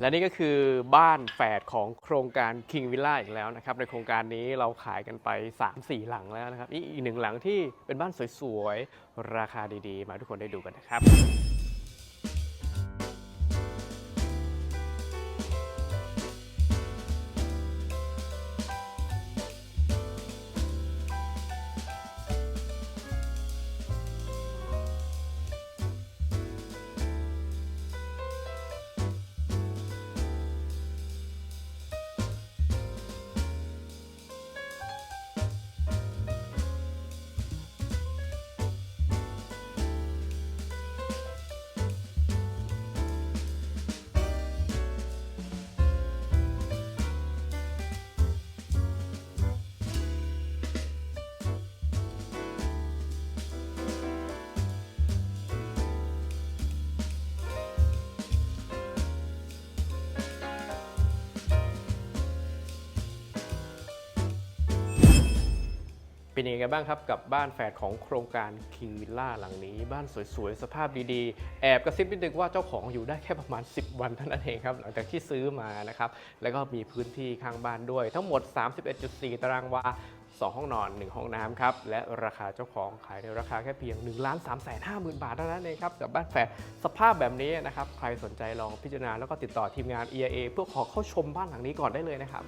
และนี่ก็คือบ้านแฝดของโครงการ King Villa อีกแล้วนะครับ ในโครงการนี้เราขายกันไป 3-4 หลังแล้วนะครับนี่อีกหนึ่งหลังที่เป็นบ้านสวยๆ ราคาดีๆ มาทุกคนได้ดูกันนะครับ เป็นยังไงกันบ้างครับกับบ้านแฝดของโครงการคิงวิลล่าหลังนี้ บ้านสวยๆ สภาพดีๆ แอบกระซิบนิดนึงว่าเจ้าของอยู่ได้แค่ประมาณ 10 วันเท่านั้นเองครับ หลังจากที่ซื้อมานะครับ แล้วก็มีพื้นที่ข้างบ้านด้วย ทั้งหมด 31.4 ตารางวา2 ห้องนอน 1 ห้องน้ำครับ และราคาเจ้าของขายในราคาแค่เพียง 1 3 5 0 0 0 0 บาทเท่านั้นเองครับ กับบ้านแฝดสภาพแบบนี้นะครับ ใครสนใจลองพิจารณาแล้วก็ติดต่อทีมงาน EIA เพื่อขอเข้าชมบ้านหลังนี้ก่อนได้เลยนะครับ